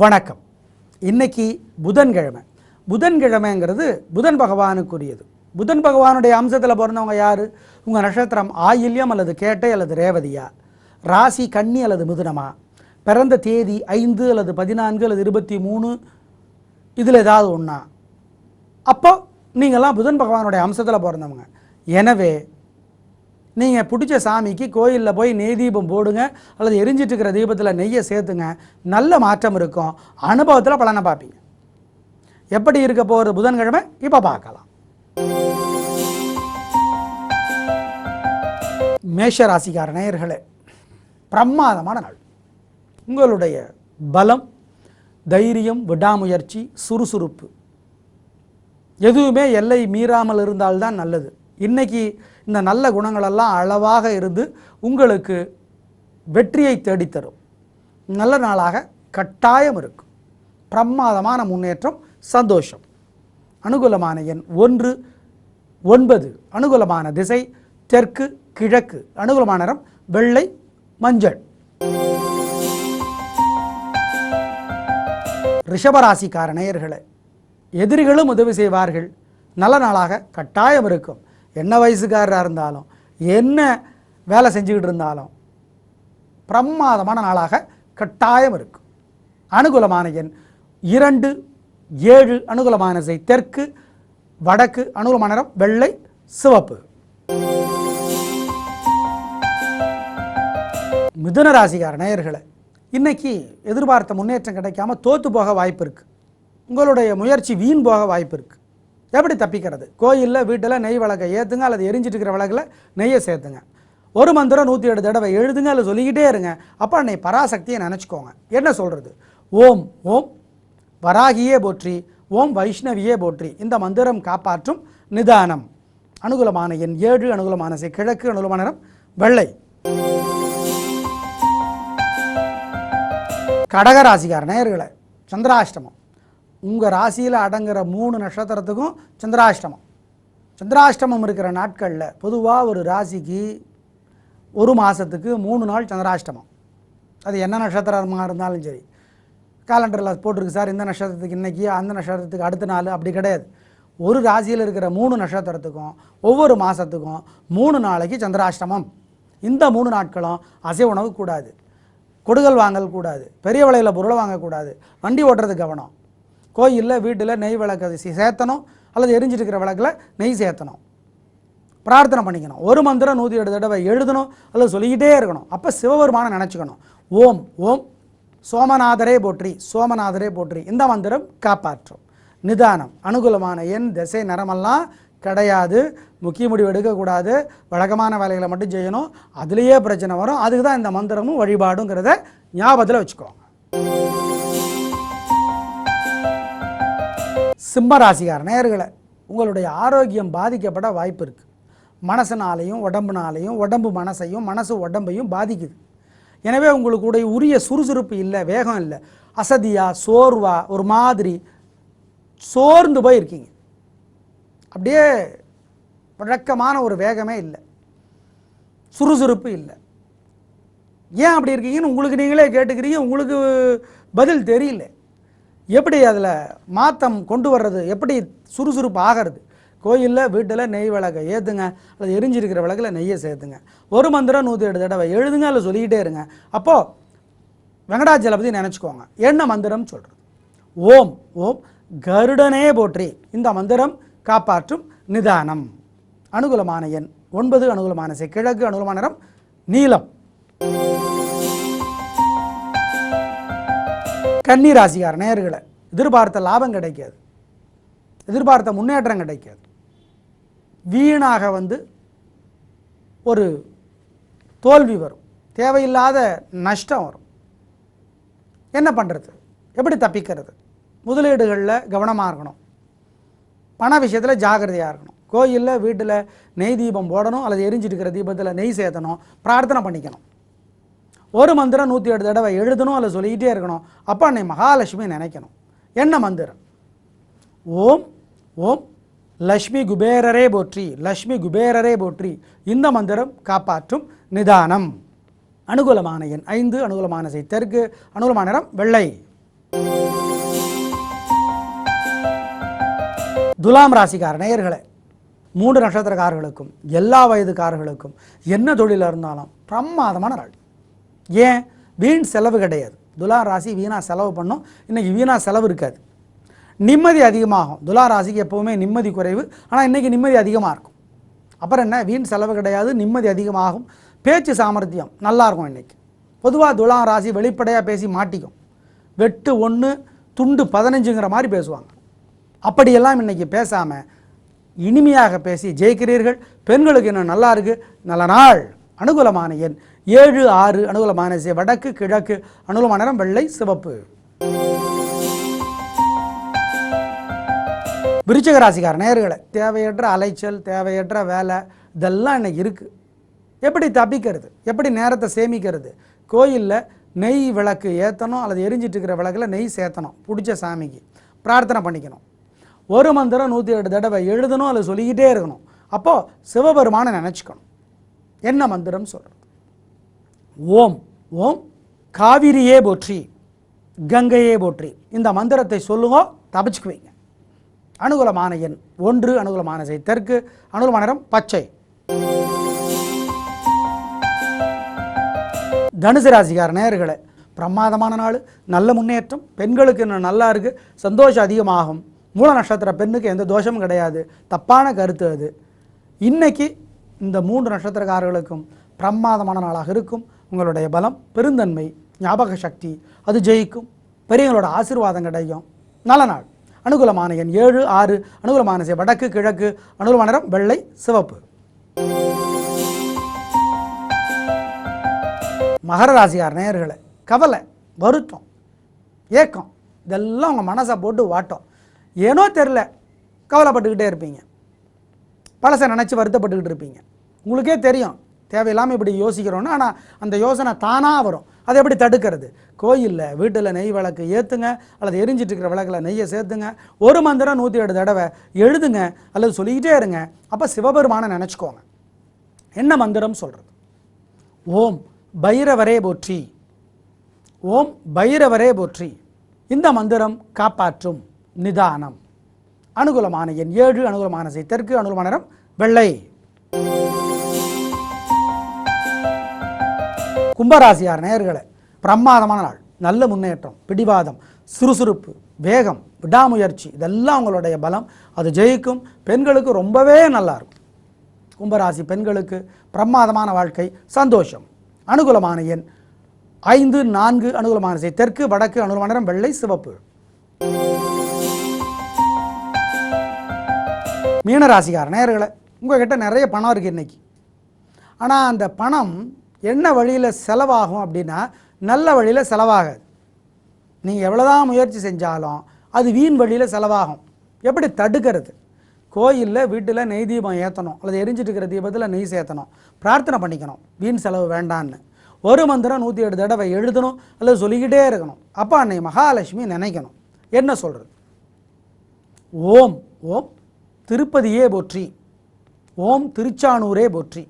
வணக்கம். இன்னைக்கு புதன்கிழமை. புதன்கிழமைங்கிறது புதன் பகவானுக்குரியது. புதன் பகவானுடைய அம்சத்தில் பிறந்தவங்க யார்? உங்கள் நட்சத்திரம் ஆயில்யம் அல்லது கேட்டை அல்லது ரேவதியா? ராசி கன்னி அல்லது மிதுனமா? பிறந்த தேதி ஐந்து அல்லது பதினான்கு அல்லது இருபத்தி மூணு? இதில் ஏதாவது ஒன்றா அப்போ நீங்கள்லாம் புதன் பகவானுடைய அம்சத்தில் பிறந்தவங்க. எனவே நீங்கள் பிடிச்ச சாமிக்கு கோயிலில் போய் நெய் தீபம் போடுங்க அல்லது எரிஞ்சிட்டு இருக்கிற தீபத்தில் நெய்யை சேர்த்துங்க நல்ல மாற்றம் இருக்கும். அனுபவத்தில் பலனை பார்ப்பீங்க. எப்படி இருக்க போகிறது புதன்கிழமை? இப்போ பார்க்கலாம். மேஷ ராசிக்கார நேயர்களே பிரமாதமான நாள். உங்களுடைய பலம் தைரியம் விடாமுயற்சி சுறுசுறுப்பு எதுவுமே எல்லை மீறாமல் இருந்தால்தான் நல்லது. இன்னைக்கு இந்த நல்ல குணங்களெல்லாம் அளவாக இருந்து உங்களுக்கு வெற்றியை தேடித்தரும். நல்ல நாளாக கட்டாயம் இருக்கும். பிரமாதமான முன்னேற்றம் சந்தோஷம். அனுகூலமான எண் ஒன்று ஒன்பது. அனுகூலமான திசை தெற்கு கிழக்கு. அனுகூலமான நிறம் வெள்ளை மஞ்சள். ரிஷபராசிக்கார நேயர்களே எதிரிகளும் உதவி செய்வார்கள். நல்ல நாளாக கட்டாயம் இருக்கும். என்ன வயசுக்காரராக இருந்தாலும் என்ன வேலை செஞ்சுக்கிட்டு இருந்தாலும் பிரமாதமான நாளாக கட்டாயம் இருக்கும். அனுகூலமான எண் இரண்டு ஏழு அனுகூலமான செய் தெற்கு வடக்கு அனுகூலமான நிறம் வெள்ளை சிவப்பு. மிதுன ராசிக்கார நேயர்களை இன்னைக்கு எதிர்பார்த்த முன்னேற்றம் கிடைக்காம தோத்து போக வாய்ப்பு இருக்கு. உங்களுடைய முயற்சி வீண் போக வாய்ப்பு இருக்கு. எப்படி தப்பிக்கிறது? கோயிலில் வீட்டில் நெய் விளக்கை ஏற்றுங்க அல்லது எரிஞ்சிட்டு இருக்கிற விளக்கில் நெய்யை சேர்த்துங்க. ஒரு மந்திரம் நூற்றி ஏழு தடவை எழுதுங்க அல்லது சொல்லிக்கிட்டே இருங்க. அப்போ அன்னை பராசக்தியை நினச்சிக்கோங்க. என்ன சொல்கிறது ஓம் ஓம் வராகியே போற்றி ஓம் வைஷ்ணவியே போற்றி. இந்த மந்திரம் காப்பாற்றும் நிதானம். அனுகூலமான எண் ஏழு அனுகூலமான கிழக்கு அனுகூலமான நிறம் வெள்ளை. கடகராசிக்கார நேயர்களை சந்திராஷ்டமம். உங்கள் ராசியில் அடங்குகிற மூணு நட்சத்திரத்துக்கும் சந்திராஷ்டமம். சந்திராஷ்டமம் இருக்கிற நாட்களில் பொதுவாக ஒரு ராசிக்கு ஒரு மாதத்துக்கு மூணு நாள் சந்திராஷ்டமம். அது என்ன நட்சத்திரமாக இருந்தாலும் சரி. காலண்டரில் போட்டிருக்கு சார் இந்த நட்சத்திரத்துக்கு இன்றைக்கி அந்த நட்சத்திரத்துக்கு அடுத்த நாள் அப்படி கிடையாது. ஒரு ராசியில் இருக்கிற மூணு நட்சத்திரத்துக்கும் ஒவ்வொரு மாதத்துக்கும் மூணு நாளைக்கு சந்திராஷ்டமம். இந்த மூணு நாட்களும் அசைவ உணவு கூடாது. கொடுகல் வாங்கல் கூடாது. பெரிய விலையில் பொருளை வாங்கக்கூடாது. வண்டி ஓட்டுறது கவனம். கோயிலில் வீட்டில் நெய் விளக்கு சேர்த்தணும் அல்லது எரிஞ்சிட்டு இருக்கிற விளக்கில் நெய் சேர்த்தணும். பிரார்த்தனை பண்ணிக்கணும். ஒரு மந்திரம் நூற்றி எட்டு தடவை எழுதணும் அல்லது சொல்லிக்கிட்டே இருக்கணும். அப்போ சிவபெருமானை நினச்சிக்கணும். ஓம் ஓம் சோமநாதரே போற்றி சோமநாதரே போற்றி. இந்த மந்திரம் காப்பாற்றும். நிதானம் அனுகூலமான எண் திசை நிறமெல்லாம் கிடையாது. முக்கிய முடிவு எடுக்கக்கூடாது. வழக்கமான வேலைகளை மட்டும் செய்யணும். அதுலேயே பிரச்சனை வரும். அதுக்கு தான் இந்த மந்திரமும் வழிபாடுங்கிறத ஞாபகத்தில் வச்சுக்கோங்க. சிம்ம நேர்களை உங்களுடைய ஆரோக்கியம் பாதிக்கப்பட வாய்ப்பு இருக்குது மனசனாலையும் உடம்புனாலையும் உடம்பு மனசையும் மனசு உடம்பையும் பாதிக்குது. எனவே உங்களுக்குடைய உரிய சுறுசுறுப்பு இல்லை வேகம் இல்லை அசதியாக சோர்வாக ஒரு மாதிரி சோர்ந்து போய் இருக்கீங்க அப்படியே வழக்கமான ஒரு வேகமே இல்லை. சுறுசுறுப்பு இல்லை. ஏன் அப்படி இருக்கீங்கன்னு உங்களுக்கு நீங்களே கேட்டுக்கிறீங்க உங்களுக்கு பதில் தெரியல. எப்படி அதில் மாற்றம் கொண்டு வர்றது? எப்படி சுறுசுறுப்பு ஆகிறது? கோயிலில் வீட்டில் நெய் விளக்கை ஏற்றுங்க அல்லது எரிஞ்சிருக்கிற விளக்கில் நெய்யை சேர்த்துங்க. ஒரு மந்திரம் நூற்றி எட்டு தடவை எழுதுங்க இல்லை சொல்லிக்கிட்டே இருங்க. அப்போது வெங்கடாச்சலபதி நினச்சிக்கோங்க. என்ன மந்திரம் சொல்கிறது ஓம் ஓம் கருடனே போற்றி. இந்த மந்திரம் காப்பாற்றும் நிதானம். அனுகூலமான எண் ஒன்பது அனுகூலமான செ கிழக்கு அனுகூலமான நிறம் நீலம் கன்னி ராசிக்கார நேர்களை எதிர்பார்த்த லாபம் கிடைக்காது. எதிர்பார்த்த முன்னேற்றம் கிடைக்காது. வீணாக வந்து ஒரு தோல்வி வரும். தேவையில்லாத நஷ்டம் வரும். என்ன பண்ணுறது எப்படி தப்பிக்கிறது? முதலீடுகளில் கவனமாக இருக்கணும். பண விஷயத்தில் ஜாக்கிரதையாக இருக்கணும். கோயிலில் வீட்டில் நெய் தீபம் போடணும் அல்லது எரிஞ்சிட்டு இருக்கிற தீபத்தில் நெய் சேர்த்தணும். பிரார்த்தனை பண்ணிக்கணும். ஒரு மந்திரம் நூற்றி எட்டு தடவை எழுதணும் அதில் சொல்லிக்கிட்டே இருக்கணும். அப்போ அன்னை மகாலட்சுமி நினைக்கணும். என்ன மந்திரம்? ஓம் ஓம் லக்ஷ்மி குபேரரே போற்றி லக்ஷ்மி குபேரரே போற்றி. இந்த மந்திரம் காப்பாற்றும் நிதானம். அனுகூலமான எண் ஐந்து அனுகூலமான செய்தற்கு அனுகூலமான நிறம் வெள்ளை. துலாம் ராசிக்கார நேயர்களை மூன்று நட்சத்திரக்காரர்களுக்கும் எல்லா வயதுக்காரர்களுக்கும் என்ன தொழிலாக இருந்தாலும் பிரமாதமான நாள். ஏன்? வீண் செலவு கிடையாது. துலா ராசி வீணாக செலவு பண்ணும். இன்றைக்கி வீணாக செலவு இருக்காது. நிம்மதி அதிகமாகும். துலா ராசிக்கு எப்போவுமே நிம்மதி குறைவு. ஆனால் இன்றைக்கி நிம்மதி அதிகமாக இருக்கும். அப்புறம் என்ன? வீண் செலவு கிடையாது நிம்மதி அதிகமாகும். பேச்சு சாமர்த்தியம் நல்லாயிருக்கும் இன்றைக்கி பொதுவாக துலா ராசி வெளிப்படையாக பேசி மாட்டிக்கும். வெட்டு ஒன்று துண்டு பதினஞ்சுங்கிற மாதிரி பேசுவாங்க. அப்படியெல்லாம் இன்றைக்கி பேசாமல் இனிமையாக பேசி ஜெயிக்கிறீர்கள். பெண்களுக்கு இன்னும் நல்லா இருக்குது நல்ல நாள். அனுகூலமான எண். ஏழு ஆறு அனுகூலமான வடக்கு கிழக்கு அனுகூலமான நிறம் வெள்ளை சிவப்பு. விருச்சிக ராசிக்கார நேர்களை தேவையற்ற அலைச்சல் தேவையற்ற வேலை இதெல்லாம் இன்னைக்கு இருக்குது எப்படி தப்பிக்கிறது? எப்படி நேரத்தை சேமிக்கிறது? கோயிலில் நெய் விளக்கு ஏற்றணும் அல்லது எரிஞ்சிட்டு இருக்கிற விளக்கில் நெய் சேர்த்தணும் பிடிச்ச சாமிக்கு. பிரார்த்தனை பண்ணிக்கணும். ஒரு மந்திரம் நூற்றி எட்டு தடவை எழுதணும் அல்லது சொல்லிக்கிட்டே இருக்கணும். அப்போது சிவபெருமானை நினச்சிக்கணும். என்ன மந்திரம் சொல்கிறது ஓம் ஓம் காவிரியே போற்றி கங்கையே போற்றி. இந்த மந்திரத்தை சொல்லுங்க தபிச்சுக்குவீங்க. அனுகூலமான எண் ஒன்று அனுகூலமான செய். தெற்கு அனுகூலமான நிறம் பச்சை. தனுசு ராசிக்கார நேர்களை பிரமாதமான நாள் நல்ல முன்னேற்றம் பெண்களுக்கு இன்னும் நல்லா இருக்குது சந்தோஷம் அதிகமாகும். மூல நட்சத்திர பெண்ணுக்கு எந்த தோஷமும் கிடையாது தப்பான கருத்து அது. இன்னைக்கு இந்த மூன்று நட்சத்திரக்காரர்களுக்கும் பிரமாதமான நாளாக இருக்கும். உங்களுடைய பலம் பெருந்தன்மை ஞாபக சக்தி அது ஜெயிக்கும். பெரியவங்களோட ஆசீர்வாதம் கிடைக்கும் நல்ல நாள். அனுகூலமான எண் ஏழு ஆறு. அனுகூலமான செய் வடக்கு கிழக்கு. அனுகூலமான நிறம் வெள்ளை சிவப்பு. மகர ராசியார் நேயர்களை கவலை வருத்தம் ஏக்கம் இதெல்லாம் உங்கள் மனசை போட்டு வாட்டும். ஏனோ தெரில கவலைப்பட்டுக்கிட்டே இருப்பீங்க. பழசை நினச்சி வருத்தப்பட்டுக்கிட்டு இருப்பீங்க. உங்களுக்கே தெரியும். தேவையில்லாமல் இப்படி யோசிக்கிறோன்னு ஆனால் அந்த யோசனை தானாக வரும். அதை எப்படி தடுக்கிறது? கோயிலில் வீட்டில் நெய் விளக்கு ஏற்றுங்க அல்லது எரிஞ்சிட்டு இருக்கிற விளக்கில் நெய்யை சேர்த்துங்க. ஒரு மந்திரம் நூற்றி ஏழு தடவை எழுதுங்க. அல்லது சொல்லிக்கிட்டே இருங்க. அப்போ சிவபெருமானை நினச்சிக்கோங்க. என்ன மந்திரம் சொல்கிறது ஓம் பைரவரே போற்றி. ஓம் பைரவரே போற்றி. இந்த மந்திரம் காப்பாற்றும் நிதானம். அனுகூலமான எண் ஏழு அனுகூலமான செய் தெற்கு அனுகூலமான நிறம் வெள்ளை. கும்பராசியார் நேயர்களை பிரமாதமான நாள். நல்ல முன்னேற்றம் பிடிவாதம் சுறுசுறுப்பு வேகம் விடாமுயற்சி இதெல்லாம் உங்களுடைய பலம். அது ஜெயிக்கும். பெண்களுக்கு ரொம்பவே நல்லா இருக்கும். கும்பராசி பெண்களுக்கு பிரமாதமான வாழ்க்கை சந்தோஷம். அனுகூலமான எண் ஐந்து நான்கு அனுகூலமான செய் தெற்கு வடக்கு அனுகூலமான நிறம் வெள்ளை சிவப்பு. மீனராசிக்கார நேர்களை உங்ககிட்ட நிறைய பணம் இருக்குது இன்றைக்கி ஆனால் அந்த பணம் என்ன வழியில் செலவாகும் அப்படின்னா நல்ல வழியில் செலவாகாது. நீங்கள் எவ்வளோதான் முயற்சி செஞ்சாலும் அது வீண் வழியில் செலவாகும். எப்படி தடுக்கிறது? கோயிலில் வீட்டில் நெய் தீபம் ஏற்றணும் அல்லது எரிஞ்சிட்டு இருக்கிற தீபத்தில் நெய் சேர்த்தணும் பிரார்த்தனை பண்ணிக்கணும். வீண் செலவு வேண்டான்னு. ஒரு மந்திரம் நூற்றி எட்டு தடவை எழுதணும். அல்லது சொல்லிக்கிட்டே இருக்கணும். அப்போ அன்னை மகாலட்சுமி நினைக்கணும். என்ன சொல்கிறது ஓம். ஓம். திருப்பதியே போற்றி. ஓம் திருச்சானூரே போற்றி.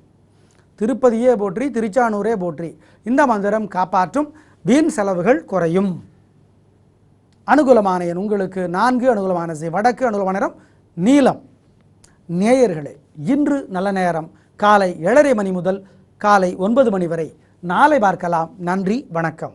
திருப்பதியே போற்றி திருச்சானூரே போற்றி. இந்த மந்திரம் காப்பாற்றும் வீண் செலவுகள் குறையும். அனுகூலமான எண் உங்களுக்கு நான்கு அனுகூலமான செய் வடக்கு அனுகூலமான நேரம் நீளம் நேயர்களே இன்று நல்ல நேரம். காலை ஏழரை மணி முதல் காலை ஒன்பது மணி வரை. நாளை பார்க்கலாம். நன்றி வணக்கம்.